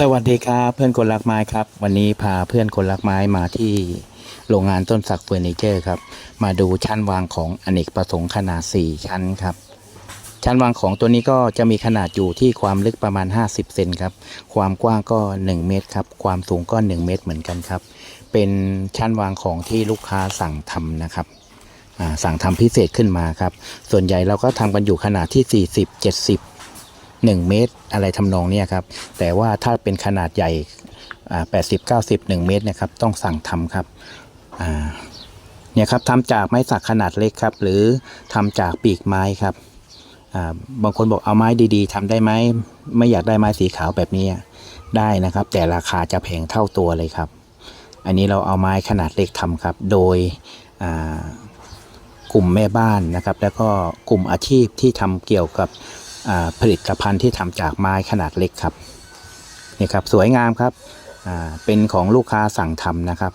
สวัสดีครับเพื่อนคนรักไม้ครับ วันนี้พาเพื่อนคนรักไม้มาที่โรงงานต้นสักเฟอร์นิเจอร์ครับ มาดูชั้นวางของอเนกประสงค์ขนาด 4 ชั้นครับ ชั้นวางของตัวนี้ก็จะมีขนาดอยู่ที่ความลึกประมาณ 50 เซนครับ ความกว้างก็ 1 เมตรครับ ความสูงก็ 1 เมตรเหมือนกันครับ เป็นชั้นวางของที่ลูกค้าสั่งทำนะครับสั่งทำพิเศษขึ้นมาครับ ส่วนใหญ่เราก็ทำกันอยู่ขนาดที่ 40 70 1 เมตร อะไรทำนองนี้ครับ แต่ว่าถ้าเป็นขนาดใหญ่อ่า80 90 1เมตรนะครับ ต้องสั่งทำครับเนี่ยครับทำจากไม้สักขนาดเล็กครับ หรือทำจากปีกไม้ครับบางคนบอกเอาไม้ดีๆทำได้ไหมไม่อยากได้ไม้สีขาวแบบนี้ได้นะครับ แต่ราคาจะแพงเท่าตัวเลยครับ อันนี้เราเอาไม้ขนาดเล็กทำครับ โดยกลุ่มแม่บ้านนะครับ แล้วก็กลุ่มอาชีพที่ทำเกี่ยวกับ ผลิตภัณฑ์ที่ทำจากไม้ขนาดเล็กครับนี่ครับสวยงามครับเป็นของลูกค้าสั่งทำนะครับ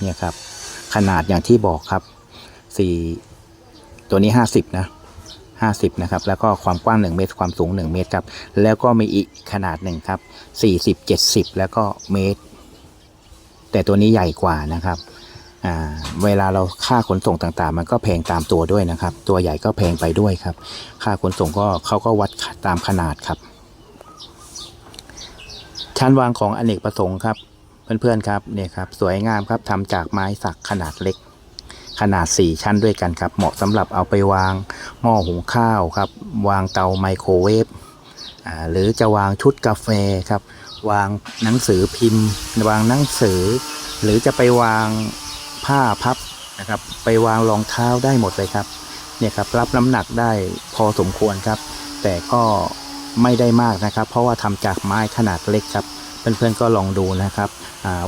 เนี่ยครับขนาดอย่างที่บอกครับสี่ตัวนี้ 50 นะ 50 นะครับ แล้วก็ความกว้าง 1 เมตร ความสูง 1 เมตรครับ แล้วก็มีอีกขนาดหนึ่งครับ 40 70 แล้วก็เมตร แต่ตัวนี้ใหญ่กว่านะครับ เวลาเราค่าขนส่งต่างๆ มันก็แพงตามตัวด้วยนะครับ ตัวใหญ่ก็แพงไปด้วยครับ ค่าขนส่งก็เขาก็วัดตามขนาดครับ ชั้นวางของอเนกประสงค์ครับ เพื่อนๆครับเนี่ยครับสวยงามครับทำจากไม้สักขนาดเล็ก ขนาด 4 ชั้นด้วยกันครับ เหมาะสำหรับเอาไปวางหม้อหุงข้าวครับ วางเตาไมโครเวฟหรือจะวางชุดกาแฟครับ วางหนังสือพิมพ์ วางหนังสือ หรือจะไปวาง ผ้าพับนะครับ ไปวางรองเท้าได้หมดเลยครับเนี่ยครับรับน้ำหนักได้พอสมควรครับ แต่ก็ไม่ได้มากนะครับ เพราะว่าทำจากไม้ขนาดเล็กครับเพื่อนๆก็ลองดูนะครับ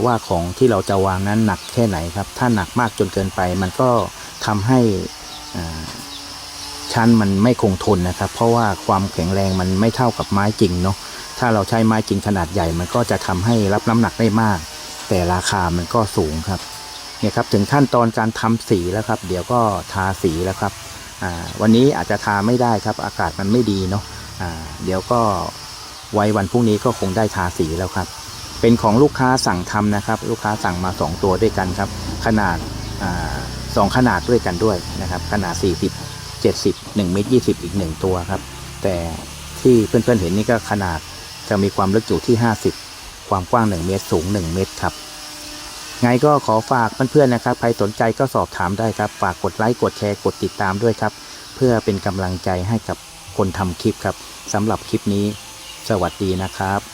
ว่าของที่เราจะวางนั้นหนักแค่ไหนครับ ถ้าหนักมากจนเกินไป มันก็ทำให้ชั้นมันไม่คงทนนะครับ เพราะว่าความแข็งแรงมันไม่เท่ากับไม้จริงเนาะถ้าเราใช้ไม้จริงขนาดใหญ่ มันก็จะทำให้รับน้ำหนักได้มาก แต่ราคามันก็สูงครับ เนี่ยครับถึงขั้นตอนการทำสีแล้วครับ เดี๋ยวก็ทาสีแล้วครับวันนี้อาจจะทาไม่ได้ครับ อากาศมันไม่ดีเนาะเดี๋ยวก็ไว้วันพรุ่งนี้ก็คงได้ทาสีแล้วครับ เป็นของลูกค้าสั่งทำนะครับ ลูกค้าสั่งมา 2 ตัวด้วยกันครับ ขนาดสองขนาดด้วยกันด้วยนะครับ ขนาด 40 70 1เมตร20 อีก 1 ตัวครับ แต่ที่เพื่อนๆเห็นนี่ก็ขนาดจะมีความลึกอยู่ที่ 50 ความกว้าง 1 เมตรสูง 1 เมตรครับ ไงก็ขอฝากเพื่อนๆนะครับ ใครสนใจก็สอบถามได้ครับ ฝากกดไลค์ กดแชร์ กดติดตามด้วยครับ เพื่อเป็นกำลังใจให้กับคนทำคลิปครับสำหรับคลิปนี้ สวัสดีนะครับ